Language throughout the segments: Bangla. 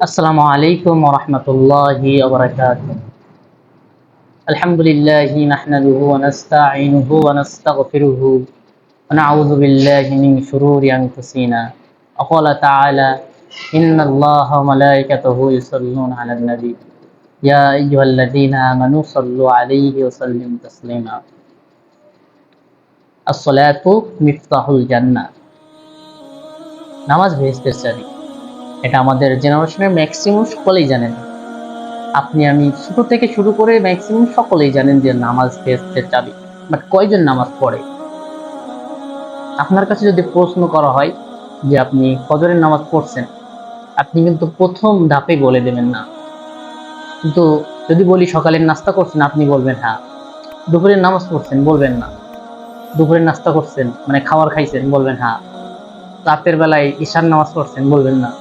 السلام عليكم ورحمة الله وبركاته الحمد لله نحمده ونستعينه ونستغفره ونعوذ بالله من شرور أنفسنا وقال تعالى إن الله وملائكته يصلون على النبي يا أيها الذين آمنوا صلوا عليه وسلموا تسليما الصلاة مفتاح الجنة নামাজ ভেস্তের চাবি এটা আমাদের জেনারেশনের ম্যাক্সিমাম সকলেই জানেন। আপনি, আমি ছোট থেকে শুরু করে ম্যাক্সিমাম সকলেই জানেন যে নামাজ ভেস্তের চাবি বাট কয়জন নামাজ পড়ে? আপনার কাছে যদি প্রশ্ন করা হয় যে আপনি ফজরের নামাজ পড়ছেন, আপনি কিন্তু প্রথম ধাপে বলে দেবেন না। কিন্তু যদি বলি সকালের নাস্তা করছেন, আপনি বলবেন হ্যাঁ দুপুরের নামাজ পড়ছেন, বলবেন না। দুপুরের নাস্তা করছেন মানে খাবার খাইছেন, বলবেন হ্যাঁ রাতের বেলায় ঈশান নামাজ পড়ছেন, বলবেন না।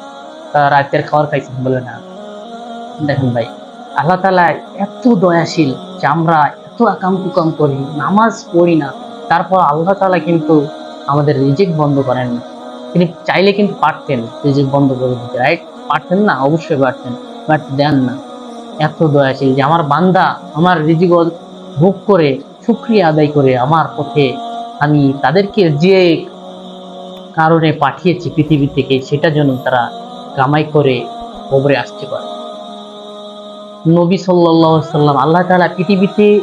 তা রাতের খাবার খাইছেন বলবেন হ্যাঁ দেখেন ভাই, আল্লাহ তালা এত দয়াশীল যে আমরা এত আকাম কুকাম করি, নামাজ পড়ি না। তারপর আল্লাহ তালা কিন্তু আমাদের রিজিক বন্ধ করেন না। তিনি চাইলে কিন্তু পারতেন রিজিক বন্ধ করে দিতে রাইট পারতেন না, অবশ্যই পারতেন বাট দেন না। এত দয়াশীল যে আমার বান্দা আমার রিজিক ভোগ করে, শুক্রিয়া আদায় করে আমার পথে আমি তাদেরকে যে কারণে পাঠিয়েছি পৃথিবী থেকে, সেটা যেন তারা কামাই করে কবরে আসতে পারে। নবী সাল্লাহ সাল্লাম, আল্লাহ তালা পৃথিবীতে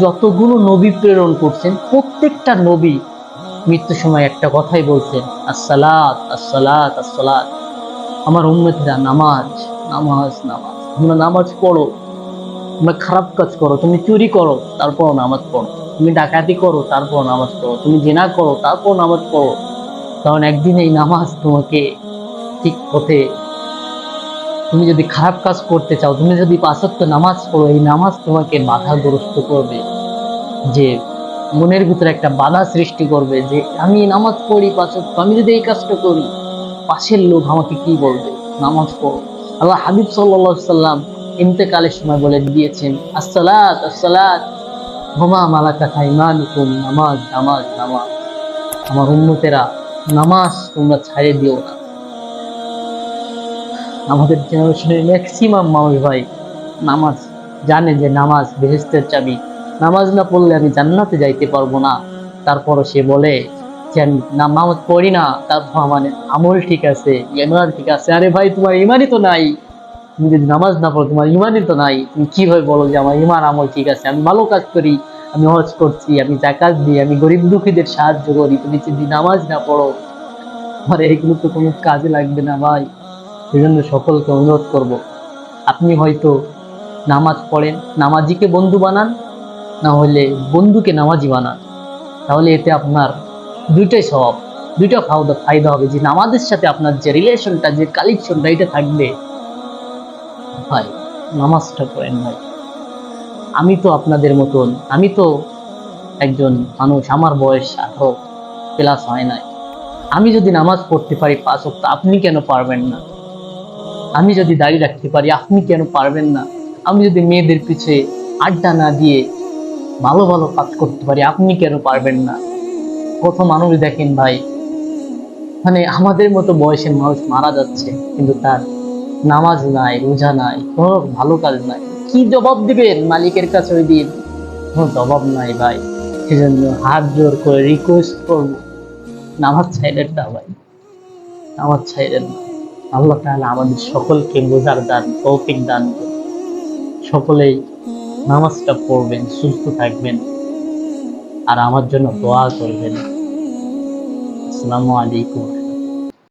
যতগুলো নবী প্রেরণ করছেন, প্রত্যেকটা নবী মৃত্যুর সময় একটা কথাই বলছেন, আসসালাত আসসালাত আসসালাত। আমার উম্মতিরা, নামাজ নামাজ নামাজ। তোমরা নামাজ পড়ো, তোমরা খারাপ কাজ করো, তুমি চুরি করো তারপর নামাজ পড়ো। তুমি ডাকাতি করো তারপর নামাজ পড়ো। তুমি জেনা করো তারপর নামাজ পড়ো। কারণ একদিন এই নামাজ তোমাকে ঠিক পথে তুমি যদি খারাপ কাজ করতে চাও, তুমি যদি পাঁচত্ব নামাজ পড়ো, এই নামাজ তোমাকে বাধাগ্রস্ত করবে। যে মনের ভিতরে একটা বাধা সৃষ্টি করবে যে, আমি নামাজ পড়ি পাঁচত্ব আমি যদি এই কাজটা করি, পাশের লোক আমাকে কি বলবে? নামাজ পড়ো। আল্লাহ হাবিব সাল্লাহ সাল্লাম ইন্তেকালের সময় বলে দিয়েছেন, আসসালাত আসসালাত, হোমা মালাকা খাইমানুকুম নামাজ নামাজ নামাজ। আমার উন্নতেরা নামাজ তোমরা ছাড়ে দিও না। আমাদের জেনারেশনের ম্যাক্সিমাম মানুষ ভাই নামাজ জানে যে নামাজ বেহেস্তের চাবি। নামাজ না পড়লে আমি জান্নাতে যাইতে পারব না। তারপরও সে বলে যে, আমি নামাজ পড়ি না। তারপর আমার আমল ঠিক আছে ইমান ঠিক আছে। আরে ভাই, তোমার ইমানই তো নাই। তুমি যদি নামাজ না পড়ো, তোমার ইমানই তো নাই। তুমি কীভাবে বলো যে, আমার ইমান, আমল ঠিক আছে, আমি ভালো কাজ করি, আমি হজ করছি, আমি জাকাত দিই, আমি গরিব দুঃখীদের সাহায্য করি। তুমি যদি নামাজ না পড়ো আমার এগুলো তো কোনো কাজে লাগবে না ভাই। সেই জন্য সকলকে অনুরোধ করব, আপনি হয়তো নামাজ পড়েন, নামাজিকে বন্ধু বানান, না হলে বন্ধুকে নামাজি বানান। তাহলে এতে আপনার দুইটাই স্বভাব, দুইটা ফায়দা ফায়দা হবে। যে নামাজের সাথে আপনার যে রিলেশনটা যে কালেকশনটা এটা থাকবে। ভাই, নামাজটা পড়েন ভাই। আমি তো আপনাদের মতন, আমি তো একজন মানুষ, আমার বয়স আঠারো প্লাস হয় নাই। আমি যদি নামাজ পড়তে পারি পাঁচ ওয়াক্ত, আপনি কেন পারবেন না? আমি যদি দাঁড়িয়ে রাখতে পারি, আপনি কেন পারবেন না? আমি যদি মেয়েদের পিছে আড্ডা না দিয়ে ভালো ভালো কাজ করতে পারি, আপনি কেন পারবেন না? কত মানুষ দেখেন ভাই মানে আমাদের মতো বয়সের মানুষ মারা যাচ্ছে, কিন্তু তার নামাজ নাই, রোজা নাই, কোনো ভালো কাজ নাই। কি জবাব দিবেন মালিকের কাছে ওই দিন? কোনো জবাব নাই ভাই। সেজন্য হাত জোর করে রিকোয়েস্ট করব। নামাজ ছাইলেন না ভাই। নামাজ ছাইলেন না। আল্লাহ তাহলে আমাদের সকলকে বোঝার দান, তৌফিক দান সকলেই নামাজটা পড়বেন, সুস্থ থাকবেন আর আমার জন্য দোয়া করবেন। আসসালামু আলাইকুম।